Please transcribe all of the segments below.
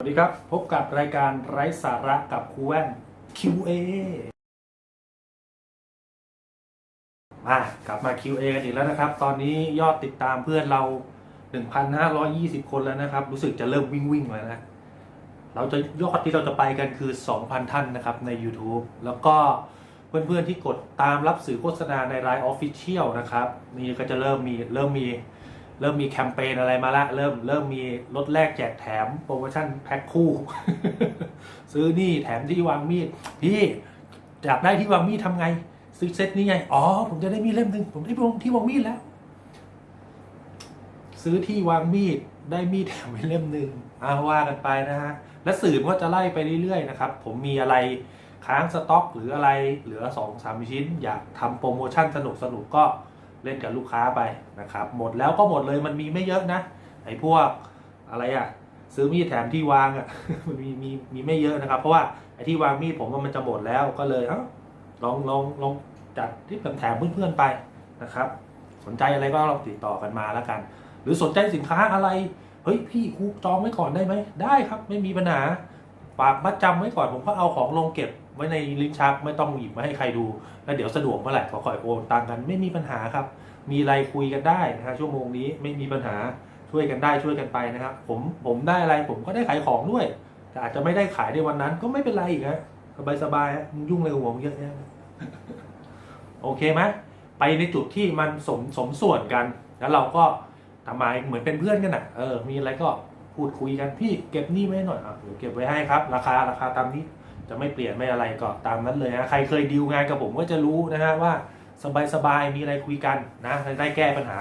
สวัสดีครับ พบกับรายการไร้สาระกับครูแว่น QA มากลับมา QA กันอีกแล้วนะครับ ตอนนี้ยอดติดตามเพื่อนเรา 1,520 คนแล้วนะครับ รู้สึกจะเริ่มวิ่งวิ่งแล้วนะ เราจะยอดที่เราจะไปกันคือ 2,000 ท่านนะครับใน YouTube แล้วก็เพื่อนๆที่กดตามรับสื่อโฆษณาในราย Official นะครับ นี่ก็จะเริ่มมีเริ่มมี เริ่มมีแคมเปญอะไรมาละ เริ่มเริ่มมีลดแลกแจกแถมโปรโมชั่นแพ็คคู่ ซื้อนี่แถมที่วางมีดพี่อยากได้ที่วางมีดทำไง ซื้อเซตนี้ไง อ๋อ ผมจะได้มีดเล่มหนึ่งผมได้ที่วางมีดแล้ว ซื้อที่วางมีดได้มีดแถมไปเล่มหนึ่งอาว่ากันไปนะฮะ และสื่อก็จะไล่ไปเรื่อยๆนะครับ ผมมีอะไรค้างสต็อกหรืออะไรเหลือ2องสามชิ้น อยากทำโปรโมชั่นสนุกๆก็ เล่นกับลูกค้าไปนะครับ หมดแล้วก็หมดเลยมันมีไม่เยอะนะไอ้พวกอะไรอะซื้อมีดแถมที่วางอะมันมีมีมีไม่เยอะนะครับ เพราะว่าไอ้ที่วางมีดผมว่ามันจะหมดแล้วก็เลยเอ้าลองลองลองจัดที่แถมเพื่อนๆไปนะครับ สนใจอะไรก็ลองติดต่อกันมาแล้วกัน หรือสนใจสินค้าอะไรเฮ้ยพี่ครูจองไว้ก่อนได้ไหมได้ครับ ไม่มีปัญหาฝากมัดจำไว้ก่อนผมก็เอาของลงเก็บ ไว้ในลิ้นชักไม่ต้องหยิบมาให้ใครดู แล้วเดี๋ยวสะดวกเมื่อไหร่ก็ค่อยโอนตังกันไม่มีปัญหาครับ มีอะไรคุยกันได้นะฮะชั่วโมงนี้ไม่มีปัญหาช่วยกันได้ช่วยกันไปนะครับผมผมได้อะไรผมก็ได้ขายของด้วย แต่อาจจะไม่ได้ขายในวันนั้นก็ไม่เป็นไรอีกฮะสบายสบายๆฮะมึงยุ่งอะไรกับผมเยอะแยะโอเคไหมไปในจุดที่มันสมสมส่วนกัน แล้วเราก็ทำไมเหมือนเป็นเพื่อนกันอะเออมีอะไรก็พูดคุยกันพี่เก็บนี้ไว้หน่อยอะเดี๋ยวเก็บไว้ให้ครับ ราคาราคาตามนี้ จะไม่เปลี่ยนไม่อะไรก็ตามนั้นเลยฮะใครเคยดีลงานกับผมก็จะรู้นะฮะว่าสบายสบายๆมีอะไรคุยกันนะได้แก้ปัญหา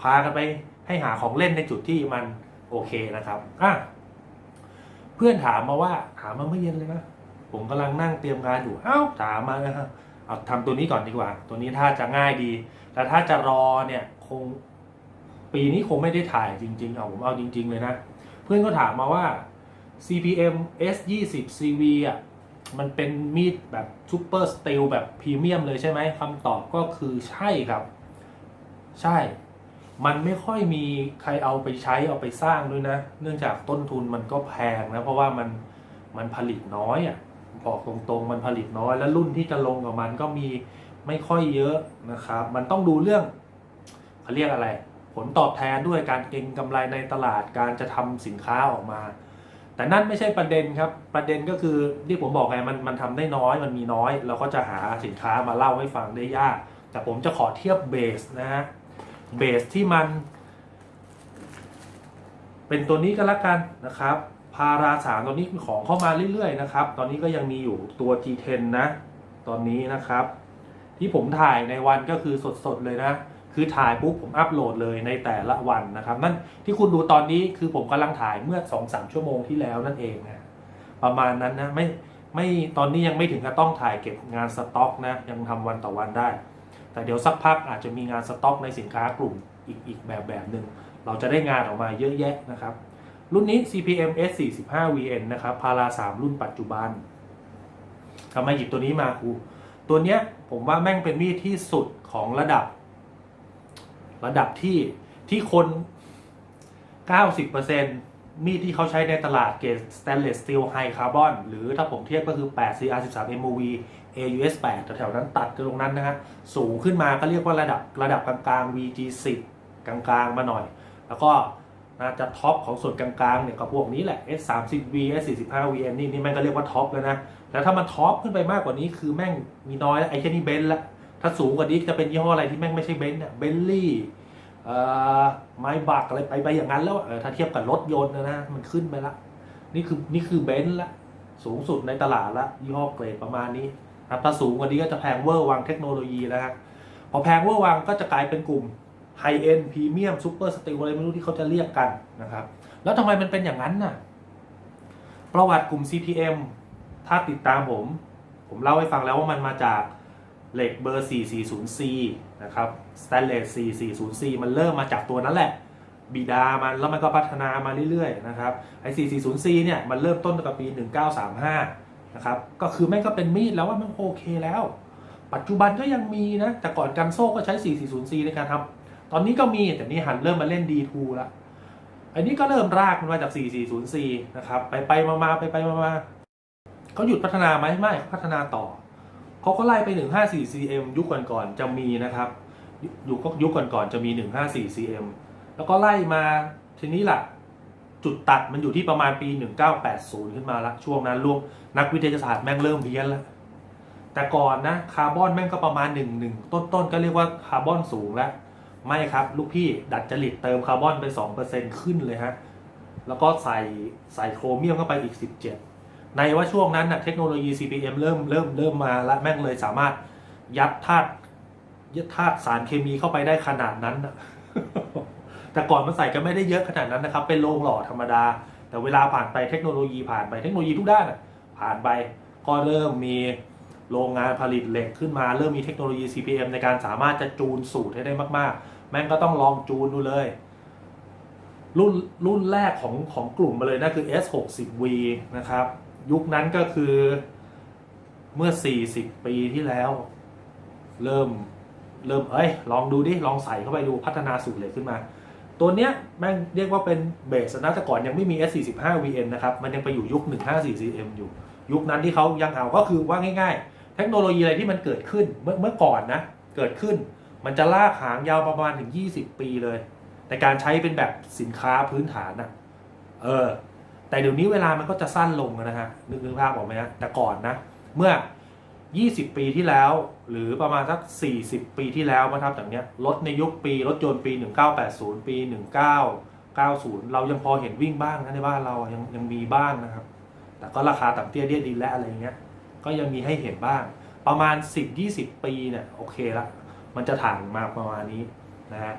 พากันไปให้หาของเล่นในจุดที่มันโอเคนะครับอะเพื่อนถามมาว่าถามมาเมื่อเย็นเลยนะผมกำลังนั่งเตรียมงานอยู่เอ้าถามมานะฮะเอาทำตัวนี้ก่อนดีกว่า ตัวนี้ถ้าจะง่ายดีแต่ถ้าจะรอเนี่ยคงปีนี้คงไม่ได้ถ่ายจริง ๆ เอาผมเอาจริง ๆ เลยนะ เพื่อนก็ถามมาว่า CPM S20 CV อะ มันเป็นมีดแบบซูเปอร์สตีลแบบพรีเมียมเลยใช่ไหมคำตอบก็คือใช่ครับ ใช่ มันไม่ค่อยมีใครเอาไปใช้เอาไปสร้างด้วยนะ เนื่องจากต้นทุนมันก็แพงนะ เพราะว่ามันมันผลิตน้อยอะบอกตรงๆมันผลิตน้อย แล้วรุ่นที่จะลงกับมันก็มีไม่ค่อยเยอะนะครับ มันต้องดูเรื่องเขาเรียกอะไร ผลตอบแทนด้วยการเก็งกำไรในตลาดการจะทำสินค้าออกมา แต่นั่นไม่ใช่ประเด็นครับ ประเด็นก็คือที่ผมบอกไงมันมันทำได้น้อยมันมีน้อย เราก็จะหาสินค้ามาเล่าให้ฟังได้ยาก แต่ผมจะขอเทียบเบสนะฮะเบสที่มันเป็นตัวนี้ก็แล้วกันนะครับพาราสามตัวนี้ของเข้ามาเรื่อยๆนะครับ ตอนนี้ก็ยังมีอยู่ตัว G10 นะ ตอนนี้นะครับ ที่ผมถ่ายในวันก็คือสดๆเลยนะ คือถ่ายปุ๊บผมอัปโหลดเลยในแต่ละวันนะครับนั่นที่คุณดูตอนนี้คือผมกำลังถ่ายเมื่อ2อสชั่วโมงที่แล้วนั่นเองนะประมาณนั้นนะไม่ไม่ตอนนี้ยังไม่ถึงกับต้องถ่ายเก็บงานสต็อกนะยังทำวันต่อวันได้ แต่เดี๋ยวสักพักอาจจะมีงานสต็อกในสินค้ากลุ่มอีกอีกแบบแบบหนึ่งเราจะได้งานออกมาเยอะแยะนะครับ รุ่นนี้ CPM S45 VN นะครับพารา3รุ่นปัจจุบันทำไมหยิบตัวนี้มาครูตัวเนี้ยผมว่าแม่งเป็นมีดที่สุดของระดับ ระดับที่ที่คน 90%มีดที่เขาใช้ในตลาดเกรด stainless steel high carbon หรือถ้าผมเทียบก็คือ 8 CR13 MOV AUS 8แถวๆนั้นตัดตรงนั้นนะฮะ สูงขึ้นมาก็เรียกว่าระดับระดับกลางๆ VG10 กลางๆ มาหน่อย แล้วก็น่าจะท็อปของส่วนกลางๆเนี่ยก็พวกนี้แหละ S30V S45VN นี่นี่แม่งก็เรียกว่าท็อปแล้วนะ แล้วถ้ามันท็อปขึ้นไปมากกว่านี้คือแม่งมีน้อยแล้วไอ้แค่นี้เบนซ์ละ ถ้าสูงกว่านี้จะเป็นยี่ห้ออะไรที่แม่งไม่ใช่เบนซ์เนี่ยเบนลี่ไม้บักอะไรไปไปอย่างนั้นแล้วถ้าเทียบกับรถยนต์นะนะ มันขึ้นไปละ นี่คือนี่คือเบนซ์ละสูงสุดในตลาดละยี่ห้อเกรดประมาณนี้ครับถ้าสูงกว่านี้ก็จะแพงเวอร์วังเทคโนโลยีแล้วฮะพอแพงเวอร์วังก็จะกลายเป็นกลุ่มไฮเอ็นพรีเมียมซูเปอร์สตีลอะไรไม่รู้ที่เขาจะเรียกกันนะครับ แล้วทำไมมันเป็นอย่างนั้นน่ะ ประวัติกลุ่ม CPM ถ้าติดตามผม ผมเล่าให้ฟังแล้วว่ามันมาจาก เหล็กเบอร์ 440C นะครับ Stainless 440C มันเริ่มมาจากตัวนั้นแหละ บิดามันแล้วมันก็พัฒนามาเรื่อยๆนะครับไอ้ 440C เนี่ยมันเริ่มต้นตั้งแต่ปี 1935 นะครับก็คือแม่งก็เป็นมีดแล้วว่ามันโอเคแล้ว ปัจจุบันก็ยังมีนะ แต่ก่อนกันโซ่ก็ใช้ 440C ในการทำตอนนี้ก็มีแต่นี่หันเริ่มมาเล่น D2 ละอันนี้ก็เริ่มรากมันมาจาก 4404นะครับไปไปมามาไปไปมามาเขาหยุดพัฒนาไหมไม่พัฒนาต่อ เขาก็ไล่ไป 154 cm ยุคก่อนๆจะมีนะครับยุคยุคก่อนๆจะมี 154 cm แล้วก็ไล่มาทีนี้ล่ะ จุดตัดมันอยู่ที่ประมาณปี 1980 ขึ้นมาละช่วงนั้นลวงนักวิทยาศาสตร์แม่งเริ่มเพี้ยนแล้วแต่ก่อนนะคาร์บอนแม่งก็ประมาณ 1 1 ต้นๆ ก็เรียกว่าคาร์บอนสูงแล้ว ไม่ครับ ลูกพี่ดัดจริตเติมคาร์บอนไป 2%ขึ้นเลยฮะแล้วก็ใส่ใส่โครเมียมเข้าไปอีก 17 ในว่าช่วงนั้นนะเทคโนโลยี CPM เริ่มเริ่มเริ่มมาและแม่งเลยสามารถยัดธาตุยัดธาตุสารเคมีเข้าไปได้ขนาดนั้นนะแต่ก่อนมันใส่ก็ไม่ได้เยอะขนาดนั้นนะครับ เป็นโรงหล่อธรรมดา แต่เวลาผ่านไปเทคโนโลยีผ่านไปเทคโนโลยีทุกด้านอะผ่านไปก็เริ่มมีโรงงานผลิตเหล็กขึ้นมาเริ่มมีเทคโนโลยี CPM ในการสามารถจะจูนสูตรให้ได้มาก ๆ แม่งก็ต้องลองจูนดูเลย รุ่นรุ่นแรกของของกลุ่มมาเลยนั่นคือ S60V นะครับ ยุคนั้นก็คือเมื่อ 40 ปีที่แล้ว เริ่มเริ่มเอ้ย ลองดูดิ ลองใส่เข้าไปดูพัฒนาสูตรเหล็กขึ้นมา ตัวเนี้ยแม่งเรียกว่าเป็นเบสนะแต่ก่อนยังไม่มี S45VN นะครับ มันยังไปอยู่ยุค 154cm อยู่ ยุคนั้นที่เขายังเอาก็คือว่าง่าย ๆ เทคโนโลยีอะไรที่มันเกิดขึ้นเมื่อเมื่อก่อนนะ เกิดขึ้นมันจะลากหางยาวประมาณถึง 20 ปีเลย ในการใช้เป็นแบบสินค้าพื้นฐานนะเออ แต่เดี๋ยวนี้เวลามันก็จะสั้นลงนะฮะนึกนึกภาพออกไหมฮะแต่ก่อนนะ เมื่อ 20 ปีที่แล้ว หรือประมาณสัก 40 ปีที่แล้วนะครับจากเนี้ยรถในยุคปีรถยนต์ปี 1980 ปี 1990 เรายังพอเห็นวิ่งบ้างนะในบ้านเรายังยังมีบ้างนะครับ แต่ก็ราคาต่ำเตี้ยเดียดินและอะไรเงี้ยก็ยังมีให้เห็นบ้าง ประมาณ 10-20 ปีเนี่ยโอเคละมันจะถ่างมาประมาณนี้นะฮะ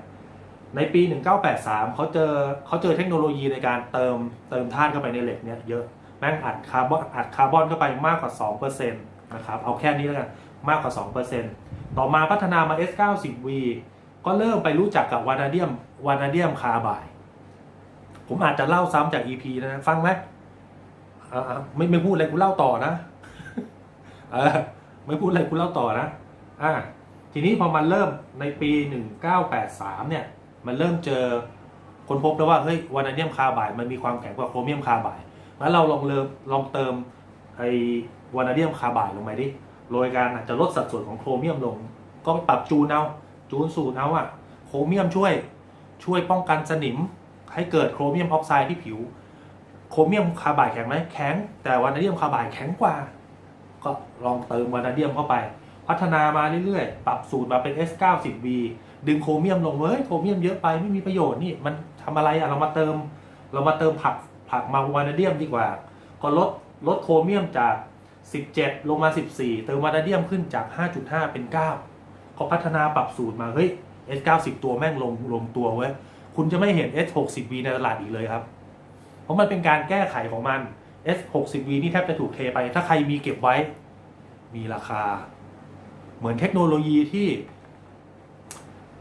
ในปี 1983 เขาเจอเขาเจอเทคโนโลยีในการเติมเติมธาตุเข้าไปในเหล็กเนี่ยเยอะ แม่งอัดคาร์บอนอัดคาร์บอนเข้าไปมากกว่า 2%นะครับ เอาแค่นี้แล้วกัน มากกว่า 2%ต่อมาพัฒนามา S90V ก็เริ่มไปรู้จักกับวานาเดียมวานาเดียมคาร์บาย ผมอาจจะเล่าซ้ำจาก EP นะฟังไหมอ่าไม่ไม่พูดอะไรกูเล่าต่อนะอไม่พูดอะไรกูเล่าต่อนะอ่าทีนี้พอมันเริ่มในปี 1983 เนี่ย มันเริ่มเจอคนพบแล้วว่าเฮ้ยวานาเดียมคาร์บายมันมีความแข็งกว่าโครเมียมคาร์บายแล้วเราลองเริ่มลองเติมไอวานาเดียมคาร์บายลงไปดิโดยการอาจจะลดสัดส่วนของโครเมียมลง ก็ปรับจูนเอาจูนสูตรเอาอะโครเมียมช่วยช่วยป้องกันสนิม ให้เกิดโครเมียมออกไซด์ที่ผิว โครเมียมคาร์บายแข็งไหมแข็ง แต่วานาเดียมคาร์บายแข็งกว่า ก็ลองเติมวานาเดียมเข้าไป พัฒนามาเรื่อยๆ ปรับสูตรมาเป็น S90V ดึงโครเมียมลงเฮ้ยโครเมียมเยอะไปไม่มีประโยชน์นี่มันทำอะไรอะเรามาเติม เรามาเติมผักผักมาวานาเดียมดีกว่า ก็ลดลดโครเมียมจาก 17 ลงมา 14 เติมวานาเดียมขึ้นจาก 5.5 เป็น 9 เขาพัฒนาปรับสูตรมาเฮ้ย S90 ตัวแม่งลงลงตัวเว้ยคุณจะไม่เห็น S60V ในตลาดอีกเลยครับ เพราะมันเป็นการแก้ไขของมัน S60V นี่แทบจะถูกเทไป ถ้าใครมีเก็บไว้ มีราคา เหมือนเทคโนโลยีที่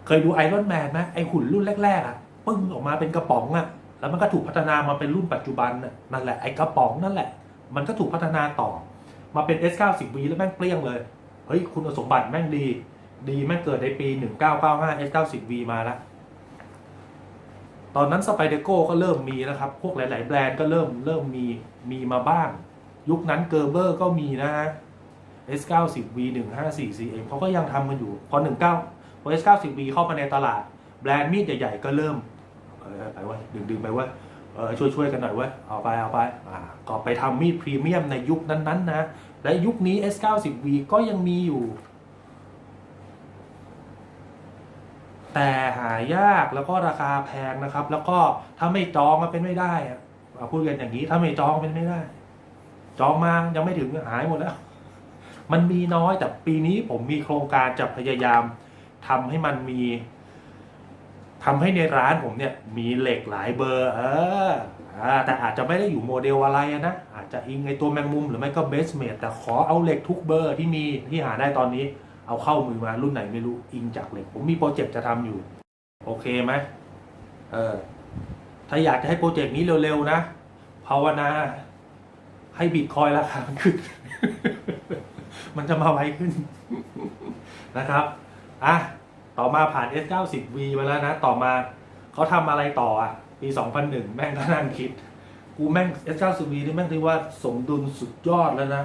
เคยดูไอรอนแมนไหมไอหุ่นรุ่นแรกๆอะปึ้งออกมาเป็นกระป๋องอะ แล้วมันก็ถูกพัฒนามาเป็นรุ่นปัจจุบันน่ะนั่นแหละไอกระป๋องนั่นแหละ มันก็ถูกพัฒนาต่อ มาเป็น S90V แล้วแม่งเปรี้ยงเลย เฮ้ยคุณสมบัติแม่งดี ดีแม่งเกิดในปี 1995 S90V มาล้วตอนนั้นสไปเดโก้ก็เริ่มมีนะครับ พวกหลาย ๆ แบรนด์ก็เริ่มเริ่มมีมีมาบ้าง ยุคนั้นเกอร์เบอร์ก็มีนะฮะ S90V 154cm เขาก็ยังทำกันอยู่พอ19 พอ S90V เข้ามาในตลาด แบรนด์มีดใหญ่ ๆ ก็เริ่มไปว่าดึงๆไปว่าเออช่วยช่วยๆกันหน่อยเว้ยเอาไปเอาไปอ่าก็ไปทำมีดพรีเมียมในยุคนั้นๆนะ และยุคนี้ S90V ก็ยังมีอยู่ แต่หายากแล้วก็ราคาแพงนะครับ แล้วก็ถ้าไม่จองมันเป็นไม่ได้อะพูดกันอย่างนี้ถ้าไม่จองเป็นไม่ได้ จองมายังไม่ถึงหายหมดแล้ว มันมีน้อยแต่ปีนี้ผมมีโครงการจะพยายาม ทำให้มันมีทำให้ในร้านผมเนี่ย มีเหล็กหลายเบอร์ เออแต่อาจจะไม่ได้อยู่โมเดลอะไรนะ อาจจะอิงไอตัวแมงมุมหรือไม่ก็เบสเมดแต่ขอเอาเหล็กทุกเบอร์ที่มีที่หาได้ตอนนี้ เอาเข้ามือมารุ่นไหนไม่รู้อิงจากเหล็ก ผมมีโปรเจกต์จะทำอยู่ โอเคไหมเออถ้าอยากจะให้โปรเจกต์นี้เร็วๆนะภาวนาให้บิตคอยราคามันขึ้น มันจะมาไวขึ้นนะครับ อะ ต่อมาผ่าน S90V มาแล้วนะ ต่อมาเขาทำอะไรต่ออะ ปี 2001 แม่งก็นั่งคิด กูแม่ง S90V นี่แม่งถือว่าสมดุลสุดยอดแล้วนะ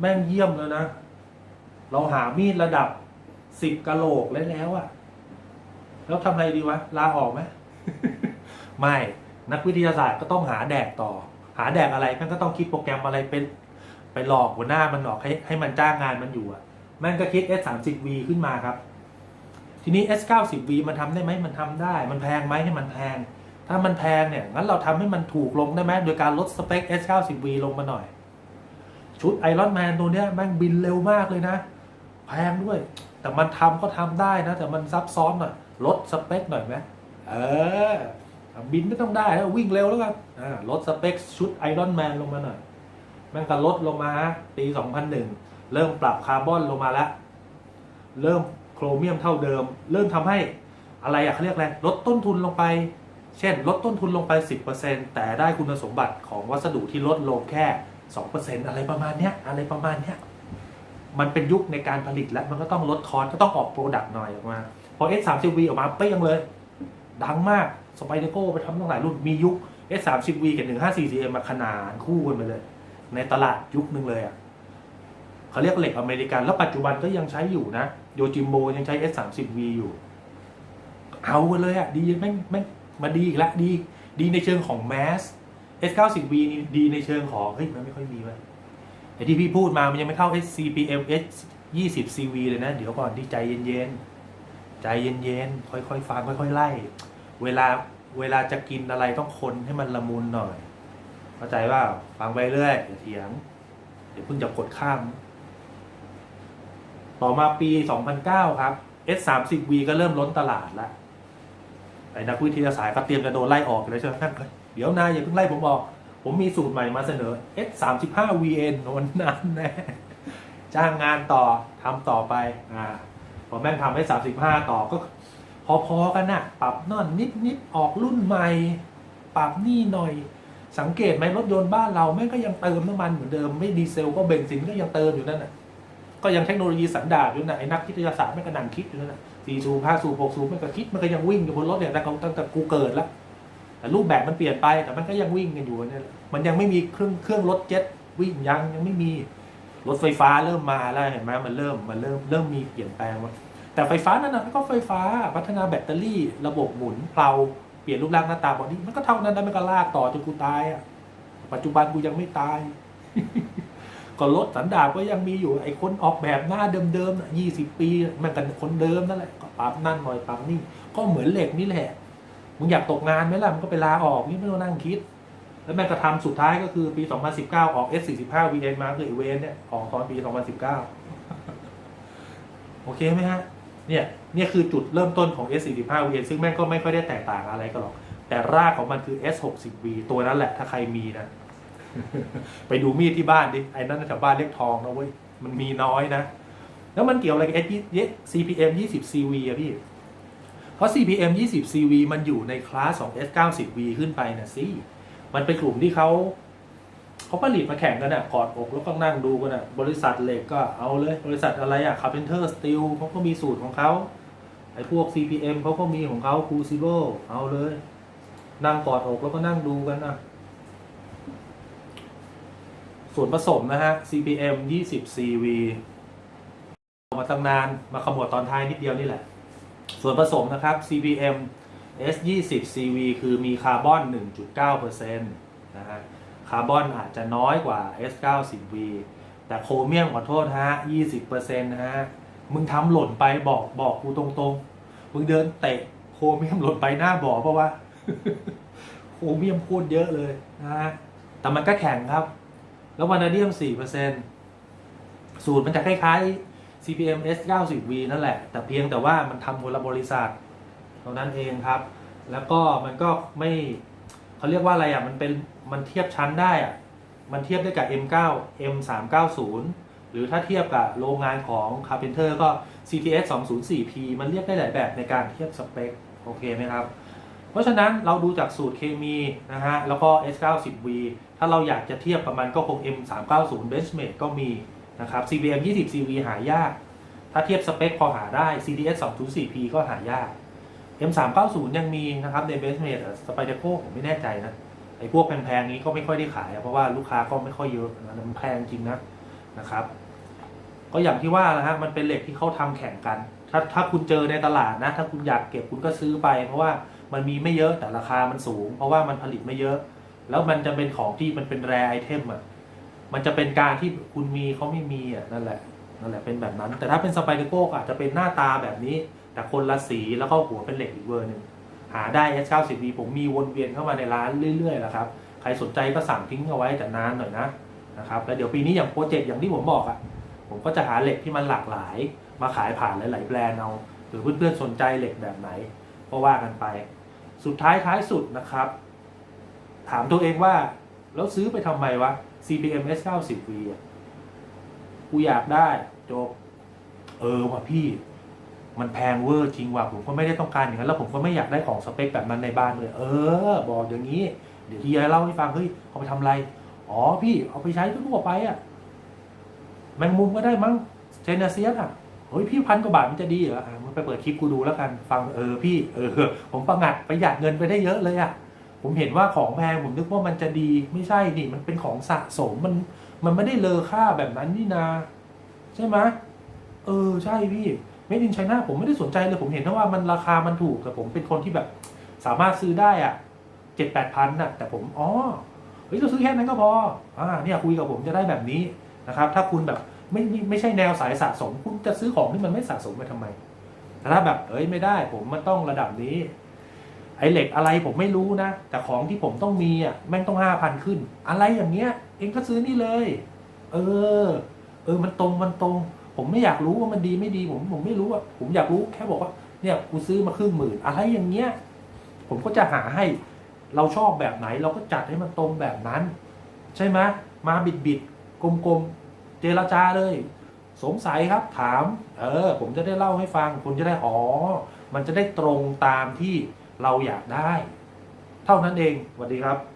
แม่งเยี่ยมแล้วนะ เราหามีดระดับ 10กะโหลกแล้วแล้วอะแล้วทำไงดีวะ ลาออกไหม ไม่ นักวิทยาศาสตร์ก็ต้องหาแดกต่อ หาแดกอะไรแม่งก็ต้องคิดโปรแกรมอะไรเป็น ไปหลอกหัวหน้ามันหลอกให้ให้มันจ้างงานมันอยู่อะแม่งก็คิด S30V ขึ้นมาครับ ทีนี้ S90V มันทำได้ไหมมันทำได้ มันแพงไหมให้มันแพง ถ้ามันแพงเนี่ยงั้นเราทำให้มันถูกลงได้ไหมโดยการลดสเปค S90V ลงมาหน่อย ชุดไอรอนแมนตัวเนี้ยแม่งบินเร็วมากเลยนะ แพงด้วย แต่มันทำก็ทำได้นะ แต่มันซับซ้อนหน่อยลดสเปคหน่อยไหมเออบินไม่ต้องได้แล้ววิ่งเร็วแล้วกันลดสเปคชุดไอรอนแมนลงมาหน่อยแม่งก็ลดลงมาปี 2001 เริ่มปรับคาร์บอนลงมาแล้ว เริ่ม โครเมียมเท่าเดิม เริ่มทำให้อะไรอะเขาเรียกอะไรลดต้นทุนลงไป เช่น ลดต้นทุนลงไป 10%แต่ได้คุณสมบัติของวัสดุที่ลดลงแค่ 2%อะไรประมาณเนี้ยอะไรประมาณเนี้ยมันเป็นยุคในการผลิตแล้วมันก็ต้องลดคอสก็ต้องออกโปรดักต์หน่อยออกมาพอ S30V ออกมาเปี้ยงเลย ดังมากสไปเดโก้ไปทำตั้งหลายรุ่นมียุค S30V กับ 154cm มาขนานคู่กันไปเลย ในตลาดยุคนึงเลยอะ เขาเรียกเหล็กอเมริกัน แล้วปัจจุบันก็ยังใช้อยู่นะโยจิโมยังใช้ S30V อยู่ เอาเลยอะดีแม่งแม่งมาดีอีกแล้วดี ดีในเชิงของแมส S90V นี่ดีในเชิงของเฮ้ยมันไม่ค่อยมีเว้ยไอที่พี่พูดมามันยังไม่เข้า SCPM S20CV เลยนะ เดี๋ยวก่อนที่ใจเย็นๆ ใจเย็นๆ ค่อยๆ ฟังค่อยๆ ไล่ เวลาเวลาจะกินอะไรต้องคนให้มันละมุนหน่อย เข้าใจว่าฟังไปเรื่อยอย่าเถียง เดี๋ยวเพิ่งจะกดข้าม ต่อมาปี 2009 ครับ S30V ก็เริ่มล้นตลาดแล้วไอ้นักวิทยาศาสตร์ก็เตรียมจะโดนไล่ออกเลยใช่ไหมท่านเดี๋ยวนายอย่าเพิ่งไล่ผมออก ผมมีสูตรใหม่มาเสนอ S35VN โนนนั้นแน่จ้างงานต่อทำต่อไปอ่าพอแม่งทำให้ 35 ต่อก็พอๆกันนะปรับนั่นนิดนิดๆออกรุ่นใหม่ ปรับนี่หน่อย สังเกตไหมรถยนต์บ้านเราแม่งก็ยังเติมน้ำมันเหมือนเดิม ไม่ดีเซลก็เบนซินก็ยังเติมอยู่นั่นน่ะ ก็ยังเทคโนโลยีสันดาปอยู่นะไอ้นักวิทยาศาสตร์แม่งก็นั่งคิดอยู่นั่นนะสี่สูบห้าสูบหกสูบแม่งก็คิดมันก็ยังวิ่งอยู่บนรถเนี่ยแต่ตั้งแต่กูเกิดแล้วแต่รูปแบบมันเปลี่ยนไปแต่มันก็ยังวิ่งกันอยู่เนี่ยมันยังไม่มีเครื่องเครื่องรถเจ็ตวิ่งยังยังไม่มีรถไฟฟ้าเริ่มมาแล้วเห็นไหมมันเริ่มมันเริ่มเริ่มมีเปลี่ยนแปลงมาแต่ไฟฟ้านั่นนะมันก็ไฟฟ้าพัฒนาแบตเตอรี่ ระบบหมุนเพลาเปลี่ยนรูปร่างหน้าตาบอดี้มันก็เท่านั้นนะมันก็ลากต่อจนกูตายอะปัจจุบันกูยังไม่ตาย ก็รถสันดาปก็ยังมีอยู่ไอ้คนออกแบบหน้าเดิมๆยี่สิบปีมันกันคนเดิมนั่นแหละก็ปรับนั่นหน่อยปรับนี่ ก็เหมือนเหล็กนี่แหละมึงอยากตกงานไหมล่ะมึงก็ไปลาออกนี่ไม่ต้องนั่งคิด แล้วแม่งก็ทำสุดท้ายก็คือปี 2019 ออก S45 VN มาคือไอเวนเนี่ยออกตอนปี 2019 โอเคไหมฮะเนี่ยเนี่ยคือจุดเริ่มต้นของ S45 VN ซึ่งแม่งก็ไม่ค่อยได้แตกต่างอะไรกันหรอก แต่รากของมันคือ S60V ตัวนั้นแหละถ้าใครมีนะ ไปดูมีดที่บ้านดิ ไอ้นั่นแถวบ้านเรียกทองนะเว้ย มันมีน้อยนะ แล้วมันเกี่ยวอะไรกับ S CPM 20 CV อะพี่ เพราะ CPM 20 CV มันอยู่ในคลาสของ S90V ขึ้นไปนะสิ มันเป็นกลุ่มที่เขาเขาผลิตมาแข่งกันอะกอดอกแล้วก็นั่งดูกันอะบริษัทเหล็กก็เอาเลย บริษัทอะไรอะ Carpenter Steel เขาก็มีสูตรของเขาไอ้พวก CPM เขาก็มีของเขา Crucible เอาเลย นั่งกอดอกแล้วก็นั่งดูกันอะ ส่วนผสมนะฮะ CPM 20 CV เอามาตั้งนานมาขมวดตอนท้ายนิดเดียวนี่แหละ ส่วนผสมนะครับ CPM S 20 CV คือมีคาร์บอน 1.9%นะฮะ คาร์บอนอาจจะน้อยกว่า S 90 V แต่โครเมียมขอโทษฮะ 20%นะฮะ มึงทำหล่นไปบอกบอกกูตรงๆ มึงเดินเตะโครเมียมหล่นไปหน้าบ่อเพราะว่าโครเมียมโคตรเยอะเลยนะฮะ แต่มันก็แข็งครับ แล้ววานาเดียม 4%สูตรมันจะคล้ายๆ CPM S 90V นั่นแหละ แต่เพียงแต่ว่ามันทำคนละบริษัทเท่านั้นเองครับ แล้วก็มันก็ไม่เขาเรียกว่าอะไรอะ มันเป็นมันเทียบชั้นได้อะ มันเทียบได้กับ M9 M390 หรือถ้าเทียบกับโรงงานของ Carpenter ก็ CTS 204P มันเรียกได้หลายแบบในการเทียบสเปค โอเคไหมครับ ราะฉะนั้นเราดูจากสูตรเคมีนะฮะแล้วก็ S90V ถ้าเราอยากจะเทียบกับมันก็คง M390 Benchmade ก็มีนะครับ CBM 20 CV หายาก ถ้าเทียบสเปคพอหาได้ CDS 204P ก็หายาก M390 ยังมีนะครับในเบสเมดสไปเดโ o ผมไม่แน่ใจนะไอ้พวกแพงๆนี้ก็ไม่ค่อยได้ขาย เพราะว่าลูกค้าก็ไม่ค่อยเยอะนะมันแพงจริงนะนะครับ ก็อย่างที่ว่านะฮะมันเป็นเหล็กที่เขาทำแข่งกัน ถ้าถ้าคุณเจอในตลาดนะ ถ้าคุณอยากเก็บคุณก็ซื้อไป เพราะว่า มันมีไม่เยอะแต่ราคามันสูง เพราะว่ามันผลิตไม่เยอะ แล้วมันจะเป็นของที่มันเป็นแรไอเทมอะมันจะเป็นการที่คุณมีเขาไม่มีอะนั่นแหละนั่นแหละเป็นแบบนั้น แต่ถ้าเป็นสไปเดโก้อาจจะเป็นหน้าตาแบบนี้ แต่คนละสีแล้วก็หัวเป็นเหล็กอีกเวอร์หนึ่งหาได้ S90V ผมมีวนเวียนเข้ามาในร้านเรื่อยๆแล้วครับใครสนใจก็สั่งทิ้งเอาไว้แต่นานหน่อยนะนะครับแล้วเดี๋ยวปีนี้อย่างโปรเจกต์อย่างที่ผมบอกอะ่ะผมก็จะหาเหล็กที่มันหลากหลาย มาขายผ่านหลายๆแบรนด์เอาหรือเพื่อนๆสนใจเหล็กแบบไหน ก็ว่ากันไป สุดท้ายท้ายสุดนะครับ ถามตัวเองว่า แล้วซื้อไปทำไมวะ CBM S90V อะกูอยากได้จบเออว่ะพี่ มันแพงเวอร์จริงว่ะผมก็ไม่ได้ต้องการอย่างนั้นแล้วผมก็ไม่อยากได้ของสเปคแบบนั้นในบ้านเลย เออ บอกอย่างนี้ เดี๋ยวทียเล่าให้ฟังเฮ้ยเอาไปทำอะไร อ๋อพี่เอาไปใช้ทั่วไปอะ่ะแมงมุมก็ได้มั้งเจเนเซียสอะเฮ้ยพี่พันกว่าบาทมันจะดีเหรออะมึง ไปเปิดคลิปกูดูแล้วกันฟังเออพี่เออผมประหงัดประหยัดเงินไปได้เยอะเลยอะผมเห็นว่าของแพงผมนึกว่ามันจะดีไม่ใช่นี่มันเป็นของสะสมมันมันไม่ได้เลอค่าแบบนั้นนี่นา ใช่ไหมเออใช่พี่เมดินไชน่าผมไม่ได้สนใจเลยผมเห็นว่ามันราคามันถูกแต่ผมเป็นคนที่แบบสามารถซื้อได้อะเจ็ดแปดพันน่ะแต่ผมอ๋อเฮ้ยเราซื้อแค่นั้นก็พออ่าเนี่ยคุยกับผมจะได้แบบนี้นะครับ ถ้าคุณแบบไม่ไม่ไม่ใช่แนวสายสะสม คุณจะซื้อของที่มันไม่สะสมไปทำไม แต่ถ้าแบบเอ้ยไม่ได้ ผมมันต้องระดับนี้ ไอเหล็กอะไรผมไม่รู้นะ แต่ของที่ผมต้องมีอะแม่งต้องห้าพันขึ้น อะไรอย่างเงี้ย เองก็ซื้อนี่เลย เออ เออมันตรงมันตรง ผมไม่อยากรู้ว่ามันดีไม่ดีผมผมไม่รู้อะผมอยากรู้แค่บอกว่าเนี่ยกูซื้อมาครึ่งหมื่นอะไรอย่างเงี้ย ผมก็จะหาให้เราชอบแบบไหนเราก็จัดให้มันตรงแบบนั้น ใช่ไหมมาบิดบิดๆกลมๆเจรจาเลย สงสัยครับถาม เออ ผมจะได้เล่าให้ฟัง คุณจะได้อ๋อ มันจะได้ตรงตามที่เราอยากได้ เท่านั้นเองสวัสดีครับ